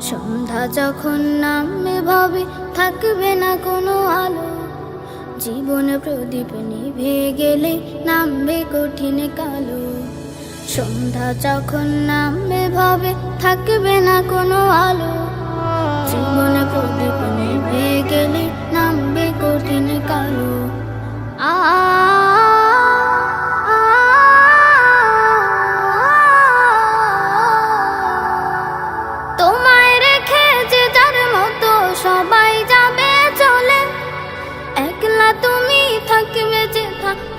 সন্ধ্যা যখন নামে ভাবে, থাকবে না কোনো আলো। জীবনে প্রদীপ নিভে গেলে নামবে কঠিন কালো। সন্ধ্যা যখন নামে ভাবে, থাকবে না কোনো আলো। জীবনে প্রদীপ নিভে গেলে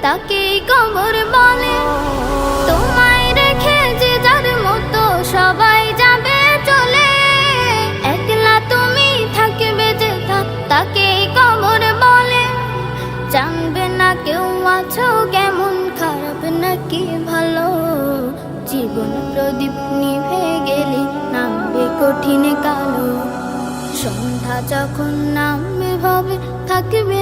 তাকেই কবর বলে। তোমায় রেখে যে যার মতো সবাই যাবে চলে। একলা তুমি থাকবে যে তাকেই কবর বলে। জানবে না কেউ আছো কেমন, খারাপ নাকি ভালো। জীবন প্রদীপ নিভে গেলে নামবে কঠিন কালো। সন্ধ্যা যখন নামবে, ভাবে থাকবে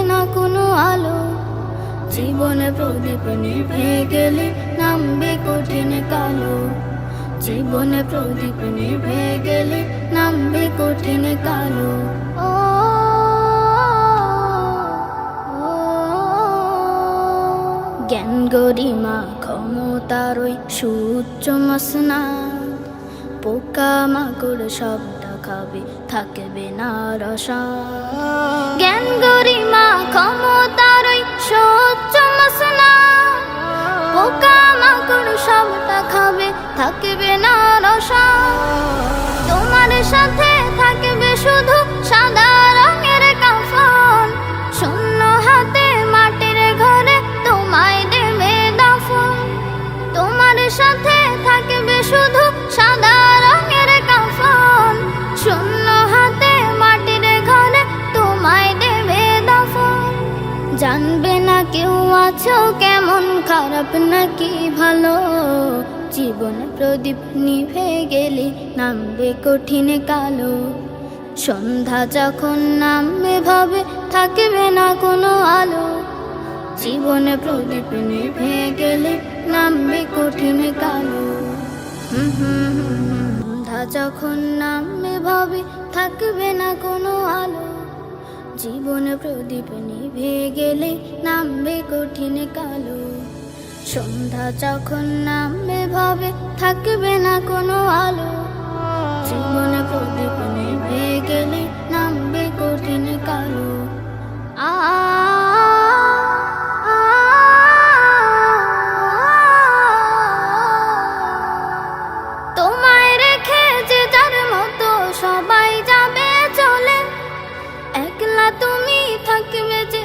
জীবনে প্রদীপ নিভে গেলে নামবে কঠিন কালো। জীবনে প্রদীপ নিভে গেলে নামবে কঠিন কালো। ও জ্ঞান গরিমা, ক্ষমতার ওই সুচ্চ মসনা পোকা মাকড় সবটা খাবে থাকবে না রসা পোকা মাকড় সবটা খাবে থাকবে না রসা। তোমার সাথে থাকবে শুধু খারাপ নাকি ভালো? জীবন প্রদীপ নিভে গেলে নামবে কঠিন কালো। সন্ধ্যা যখন নামবে, ভাবে থাকবে না কোনো আলো। জীবনে প্রদীপ নিভে গেলে নামবে কঠিন কালো। সন্ধ্যা যখন নামবে, ভাবে থাকবে না কোনো আলো। জীবনে প্রদীপ নিভে গেলে নামবে কঠিন কালো। সন্ধ্যা যখন নামবে ভাবে, থাকবে না কোনো আলো। জীবনে প্রদীপ নিভে গেলে নামবে কঠিন কালো। আ তোমায় মতো সবাই যাবে চলে। একলা তুমি থাকবে যে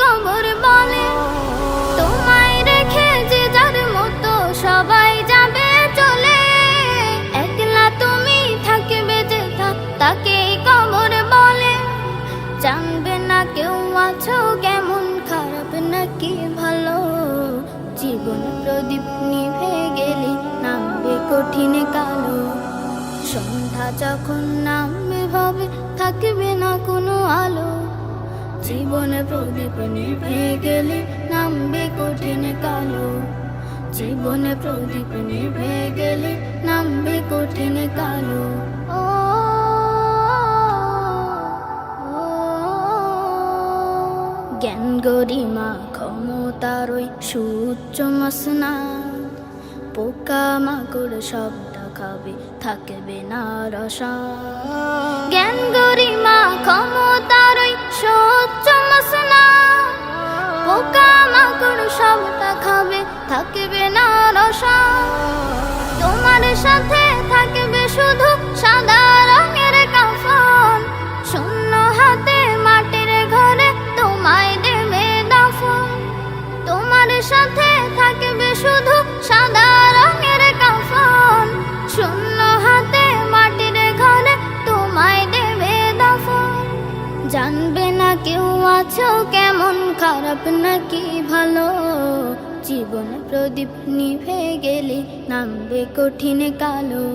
কবর বলে। তাকেই কবর বলে। জানবে না কেউ আছো কেমন, খারাপ নাকি ভালো? জীবন প্রদীপ নিভে গেলে নামবে কঠিন কালো। সন্ধ্যা যখন নামবে ভাবে, থাকবে না কোনো আলো। জীবনে প্রদীপ নিভে গেলে নামবে কঠিন কালো। জীবনে প্রদীপ নিভে গেলে গরিমা ক্ষমতার ওই সুচ্চ মসনা পোকা মাকড় সবটা খাবে, থাকবে না রসা। জ্ঞান গরিমা ক্ষমতার ওই সুচ্চ মসনা পোকা মাকড় সবটা খাবে, থাকবে না রসা। তোমার সাথে খারাপ নাকি ভালো জীবন প্রদীপ নিভে গেলে নামবে কঠিন কালো।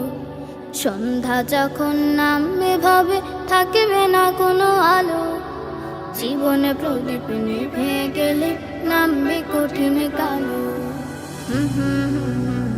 সন্ধ্যা যখন নামবে, ভাবে থাকবে না কোনো আলো। জীবনে প্রদীপ নিভে গেলে নামবে কঠিন কালো। হুম হুম হুম।